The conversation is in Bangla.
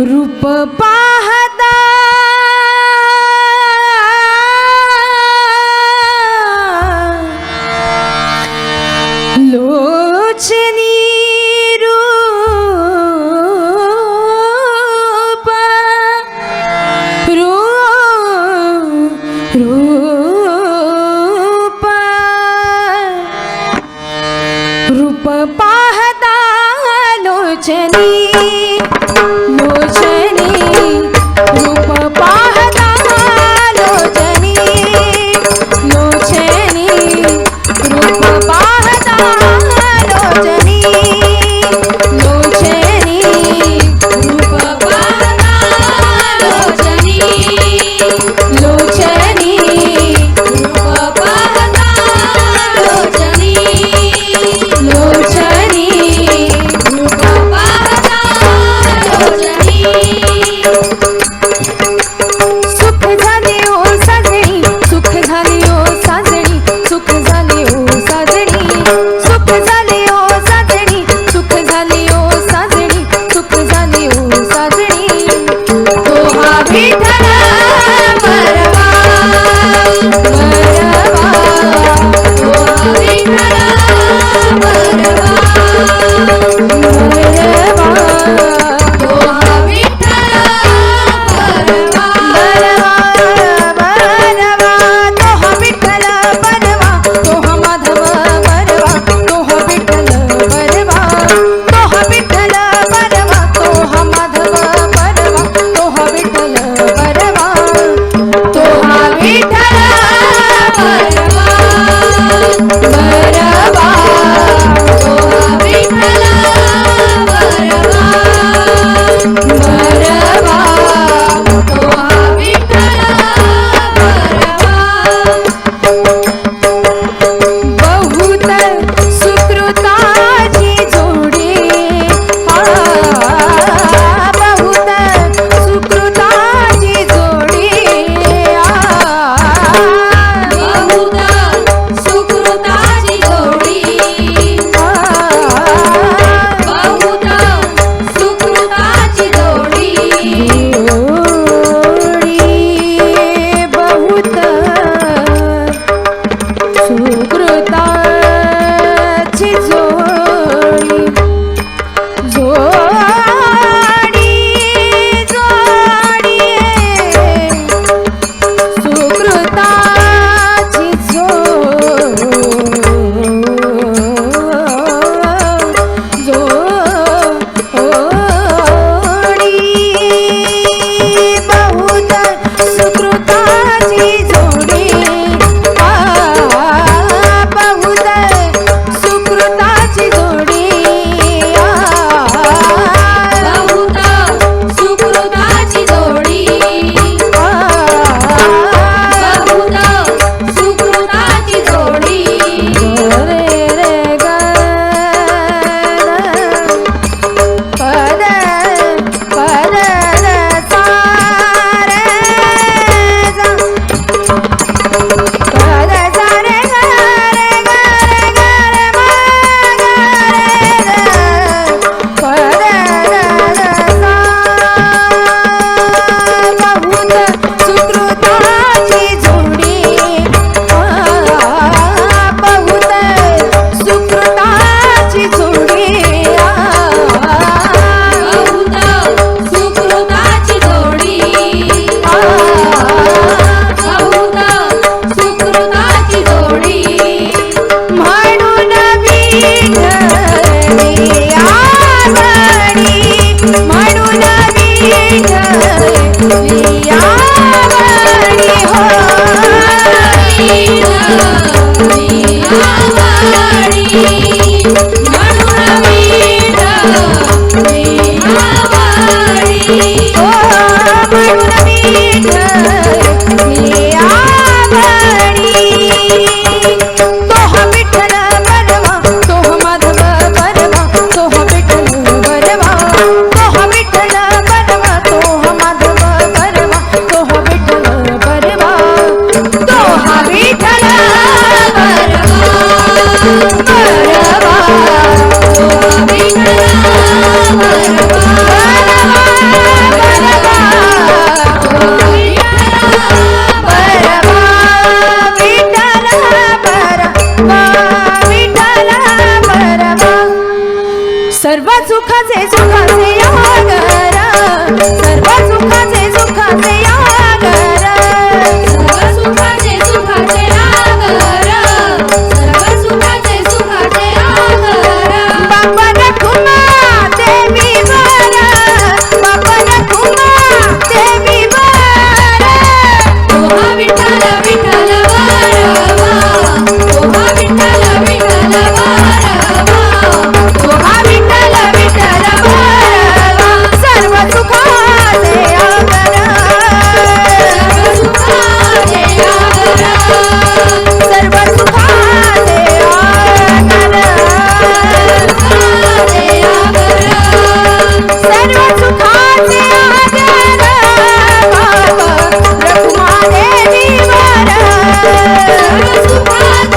রূপ পাহদা। লোচনী রূপা রূ রূপা রূপ পাহদা লোচনী सर्व सुखाचे सुखाचे या घर सर्व सुखाचे सुखाचे या Deus, o Padre.